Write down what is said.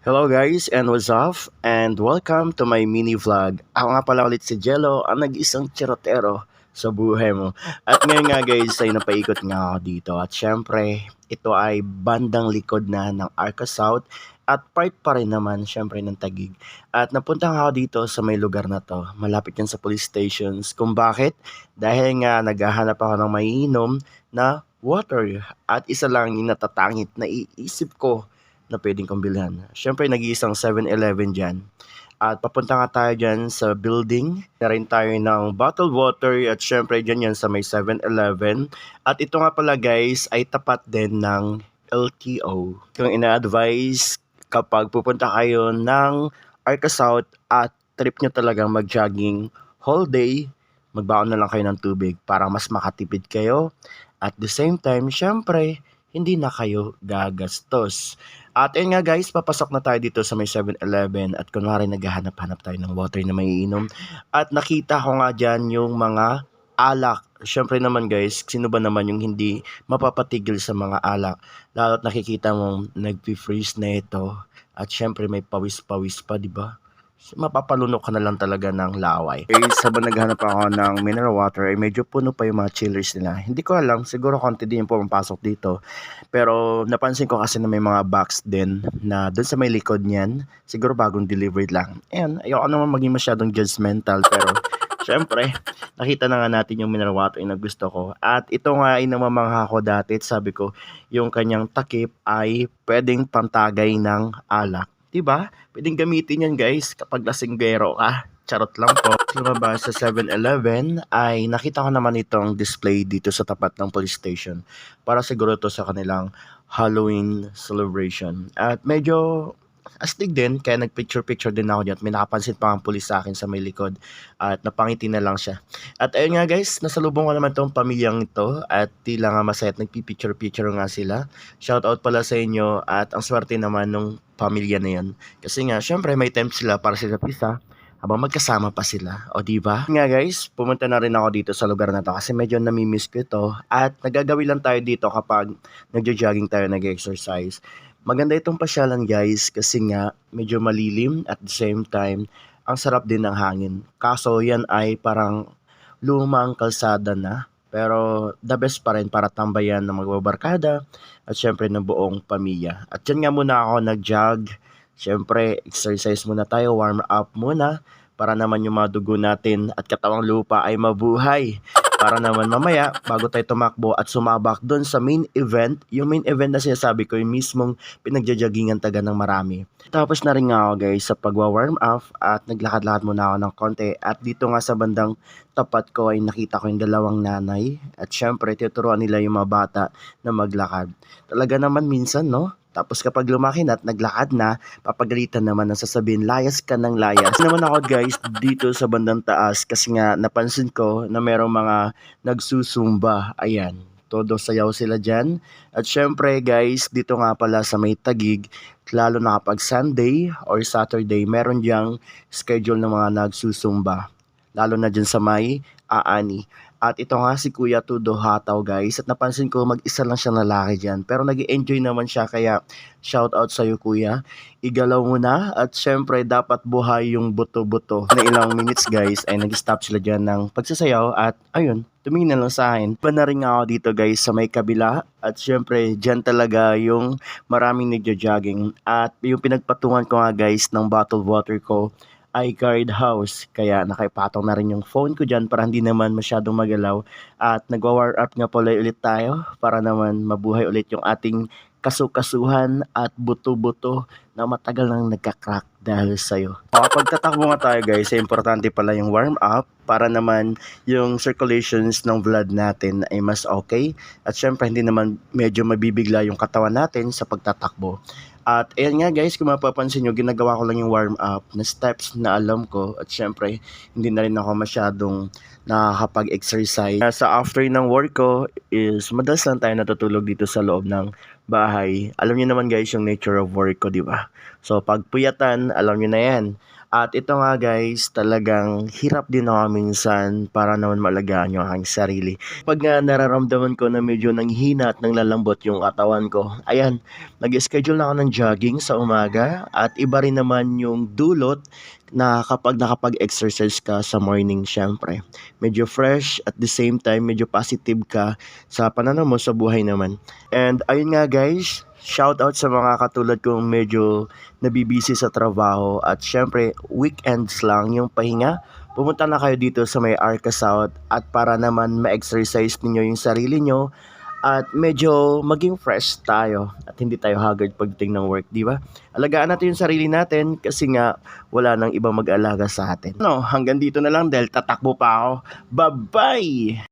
Hello guys and what's up and welcome to my mini vlog. Ako nga pala ulit si Jello, ang nag-isang chirotero sa buhay mo. At ngayon nga guys ay napaikot nga ako dito at syempre ito ay bandang likod na ng Arca South at part pa rin naman syempre ng Tagig. At napunta nga ako dito sa may lugar na to, malapit yan sa police stations. Kung bakit? Dahil nga naghahanap ako ng maiinom na water at isa lang yung natatangit na iisip ko na pwedeng kong bilhan. Siyempre, nag-iisang 7-Eleven dyan. At papunta nga tayo dyan sa building. Na rin tayo ng bottled water at syempre dyan yan sa may 7-Eleven. At ito nga pala guys ay tapat din ng LTO. Kung ina-advise kapag pupunta kayo ng Arca South at trip nyo talagang mag-jogging whole day, magbaon na lang kayo ng tubig para mas makatipid kayo. At the same time, syempre, hindi na kayo gagastos. At ayun nga guys, papasok na tayo dito sa may 7-Eleven at kunwari naghahanap-hanap tayo ng water na maiinom. At nakita ko nga dyan yung mga alak. Siyempre naman guys, sino ba naman yung hindi mapapatigil sa mga alak? Lalo't nakikita mong nagpi-freeze na ito. At syempre may pawis-pawis pa, di ba? Mapapalunok ka na lang talaga ng laway. Guys, habang naghanap ako ng mineral water, ay medyo puno pa yung mga chillers nila. Hindi ko alam, siguro konti din yung pumapasok dito. Pero napansin ko kasi na may mga box din na doon sa may likod niyan, siguro bagong delivered lang. Ayan, ayoko naman maging masyadong judgmental, pero syempre, nakita na nga natin yung mineral water na gusto ko. At ito nga ay namamangha ko dati, at sabi ko, yung kanyang takip ay pwedeng pantagay ng alak. 'Di ba? Pwedeng gamitin 'yan, guys, kapag lasinggero ka. Charot lang po. Lumabas sa 7-Eleven ay nakita ko naman itong display dito sa tapat ng police station para siguro to sa kanilang Halloween celebration. At medyo astig din, kaya nagpicture-picture din ako dyan. May nakapansin pa ang pulis sa akin sa may likod at napangiti na lang siya. At ayun nga guys, nasalubong ko naman tong pamilyang ito at tila nga masaya at nagpipicture-picture nga sila. Shoutout pala sa inyo at ang swerte naman nung pamilya na yan. Kasi nga, syempre may time sila para sila pisa habang magkasama pa sila. O di ba? Nga guys, pumunta na rin ako dito sa lugar na to kasi medyo namimiss ko ito at nagagawi lang tayo dito kapag nagjo-jogging tayo, nag-exercise. Maganda itong pasyalan guys kasi nga medyo malilim at the same time ang sarap din ng hangin. Kaso yan ay parang lumang kalsada na pero the best pa rin para tambayan ng magbabarkada at syempre ng buong pamilya. At yan nga muna ako nag-jog. Syempre, exercise muna tayo, warm up muna para naman yung mga dugo natin at katawang lupa ay mabuhay para naman mamaya bago tayo tumakbo at sumabak doon sa main event, yung main event na sinasabi ko yung mismong pinagjajagingan taga ng marami. Tapos na rin nga ako guys sa pagwa-warm up at naglakad-lakad muna ako ng konti at dito nga sa bandang tapat ko ay nakita ko yung dalawang nanay at syempre tinuturuan nila yung mga bata na maglakad. Talaga naman minsan no, tapos kapag lumaki na at naglakad na, papagalitan naman ang sasabihin, layas ka ng layas. naman ako guys dito sa bandang taas kasi nga napansin ko na merong mga nagsusumba. Ayan, todo sayaw sila dyan. At syempre guys, dito nga pala sa may tagig, lalo na kapag Sunday or Saturday, meron diyang schedule ng mga nagsusumba. Lalo na dyan sa may aani. At ito nga si Kuya Tudo Hataw guys. At napansin ko mag-isa lang siya lalaki dyan. Pero nag enjoy naman siya kaya shout out sa'yo Kuya. Igalaw mo na. At syempre dapat buhay yung buto-buto. Na ilang minutes guys ay nag-stop sila dyan ng pagsasayaw. At ayun, tumingin na lang sa akin. Pa na rin ako dito guys sa may kabila. At syempre dyan talaga yung maraming nagja-jogging. At yung pinagpatungan ko nga guys ng bottled water ko iCard House. Kaya nakipatong na rin yung phone ko dyan para hindi naman masyadong magalaw. At nagwa-war up nga pala ulit tayo para naman mabuhay ulit yung ating kasukasuhan at buto-buto na matagal nang nagka-crack dahil sa'yo. Kapag tatakbo nga tayo guys, importante pala yung warm up para naman yung circulations ng blood natin ay mas okay. At syempre hindi naman medyo mabibigla yung katawan natin sa pagtatakbo. At ayan nga guys, kung mapapansin nyo, ginagawa ko lang yung warm up na steps na alam ko. At syempre, hindi na rin ako masyadong nakakapag-exercise. Sa after ng work ko is madalas lang tayo natutulog dito sa loob ng bahay, alam niyo naman guys yung nature of work ko, di ba? So, pag puyatan, alam niyo na yan. At ito nga guys, talagang hirap din ako minsan para naman malagaan yung aking sarili. Pag nga nararamdaman ko na medyo nanghina at nanglalambot yung katawan ko, ayan, nag-schedule na ako ng jogging sa umaga at iba rin naman yung dulot na kapag nakapag-exercise ka sa morning syempre. Medyo fresh at the same time medyo positive ka sa pananaw mo sa buhay naman. And ayun nga guys, shout out sa mga katulad kong medyo nabibisi sa trabaho at syempre weekends lang yung pahinga. Pumunta na kayo dito sa may Arca South at para naman ma-exercise ninyo yung sarili nyo at medyo maging fresh tayo at hindi tayo haggard pagdating ng work, di ba? Alagaan natin yung sarili natin kasi nga wala nang ibang mag-alaga sa atin. No, hanggang dito na lang dahil tatakbo pa ako. Bye-bye!